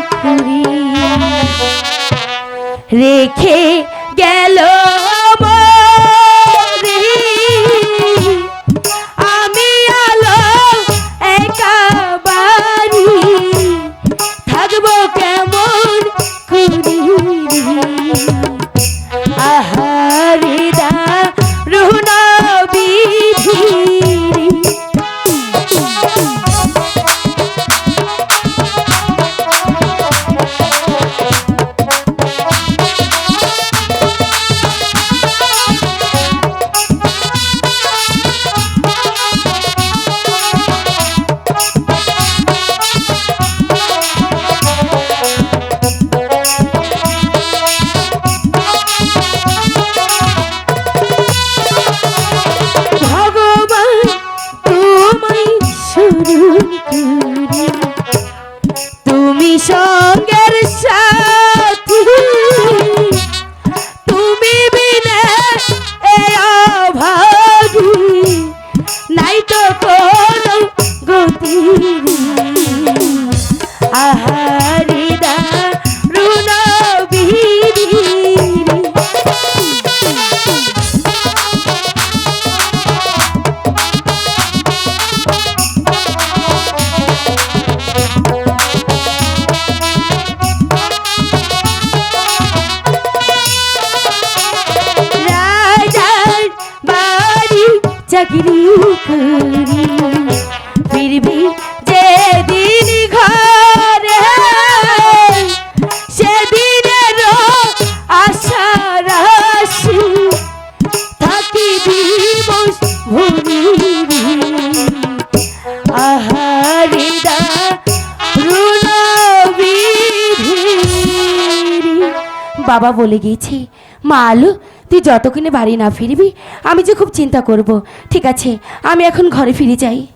পুকুরি রেখে গেল তুমি সঙ্গের সাথী। তুমি বিনে ভাবি নাই তো কোনো গতি। আহারি চাকরি করি ফিরবি যেদিন ঘরে সেদিনের আশা রাশি। আহারিদা বাবা বলে গিয়েছি মা আলু তুই যতক্ষণে বাড়ি না ফিরবি, আমি যে খুব চিন্তা করব। ঠিক আছে, আমি এখন ঘরে ফিরে যাই।